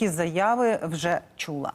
Які заяви вже чула.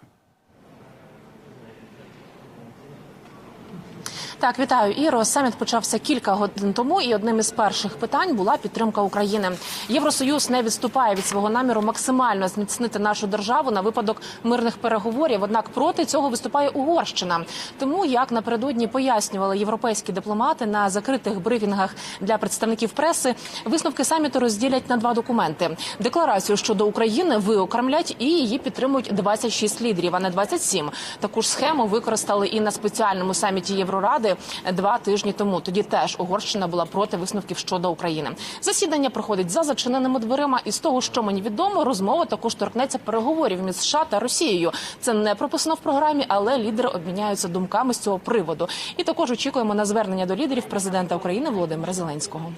Так, вітаю, Іро. Саміт почався кілька годин тому, і одним із перших питань була підтримка України. Євросоюз не відступає від свого наміру максимально зміцнити нашу державу на випадок мирних переговорів. Однак проти цього виступає Угорщина. Тому як напередодні пояснювали європейські дипломати на закритих брифінгах для представників преси, висновки саміту розділять на два документи: декларацію щодо України виокремлять і її підтримують 26 лідерів, а не 27. Таку ж схему використали і на спеціальному саміті Євроради два тижні тому. Тоді теж Угорщина була проти висновків щодо України. Засідання проходить за зачиненими дверима, і з того, що мені відомо, розмова також торкнеться переговорів між США та Росією. Це не прописано в програмі, але лідери обміняються думками з цього приводу. І також очікуємо на звернення до лідерів президента України Володимира Зеленського.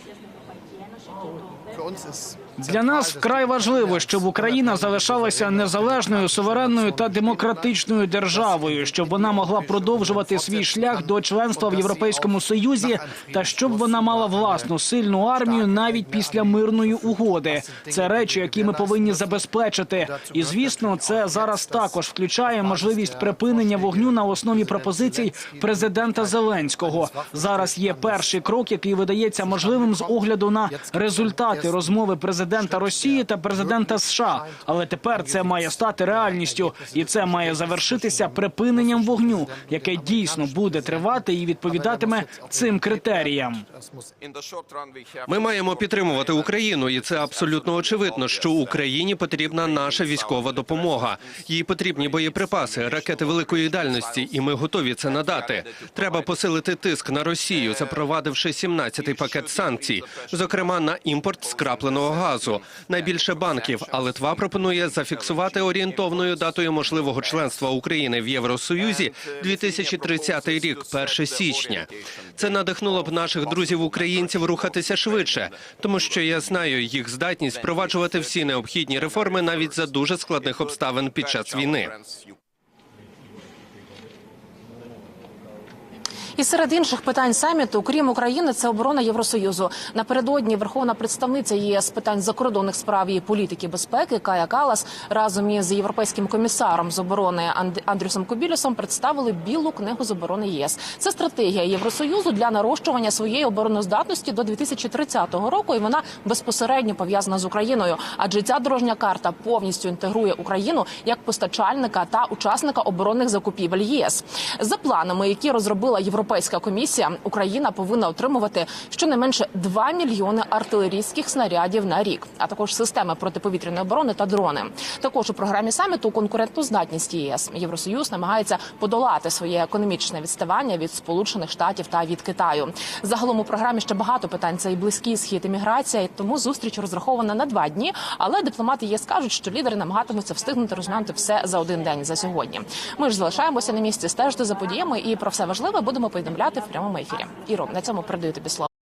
Для нас вкрай важливо, щоб Україна залишалася незалежною, суверенною та демократичною державою, щоб вона могла продовжувати свій шлях до членства в Європейському Союзі, та щоб вона мала власну сильну армію навіть після мирної угоди. Це речі, які ми повинні забезпечити. І звісно, це зараз також включає можливість припинення вогню на основі пропозицій президента Зеленського. Зараз є перший крок, який видається можливим з огляду на результати розмови президента Росії та президента США. Але тепер це має стати реальністю, і це має завершитися припиненням вогню, яке дійсно буде тривати і відповідатиме цим критеріям. Ми маємо підтримувати Україну, і це абсолютно очевидно, що Україні потрібна наша військова допомога. Їй потрібні боєприпаси, ракети великої дальності, і ми готові це надати. Треба посилити тиск на Росію, запровадивши 17-й пакет санкцій, зокрема на імпорт скрапленого газу. Найбільше банків, а Литва пропонує зафіксувати орієнтовною датою можливого членства України в Євросоюзі 2030 рік, 1 січня. Це надихнуло б наших друзів українців рухатися швидше, тому що я знаю їх здатність впроваджувати всі необхідні реформи навіть за дуже складних обставин під час війни. І серед інших питань саміту, крім України, це оборона Євросоюзу. Напередодні Верховна представниця ЄС питань закордонних справ і політики безпеки Кая Калас разом із європейським комісаром з оборони Анд- Андрюсом Кобілюсом представили білу книгу з оборони ЄС. Це стратегія Євросоюзу для нарощування своєї обороноздатності до 2030 року. І вона безпосередньо пов'язана з Україною. Адже ця дорожня карта повністю інтегрує Україну як постачальника та учасника оборонних закупівель ЄС. За планами, які розробила Європейська комісія, Україна повинна отримувати щонайменше 2 мільйони артилерійських снарядів на рік, а також системи протиповітряної оборони та дрони. Також у програмі саміту конкурентну здатність ЄС Євросоюз намагається подолати своє економічне відставання від Сполучених Штатів та від Китаю. Загалом у програмі ще багато питань. Це і близький схід, і міграція. І тому зустріч розрахована на два дні. Але дипломати ЄС кажуть, що лідери намагатимуться встигнути розглянути все за один день за сьогодні. Ми ж залишаємося на місці, стежити за подіями і про все важливе будемо повідомляти в прямому ефірі. Іро, на цьому передаю тобі слово.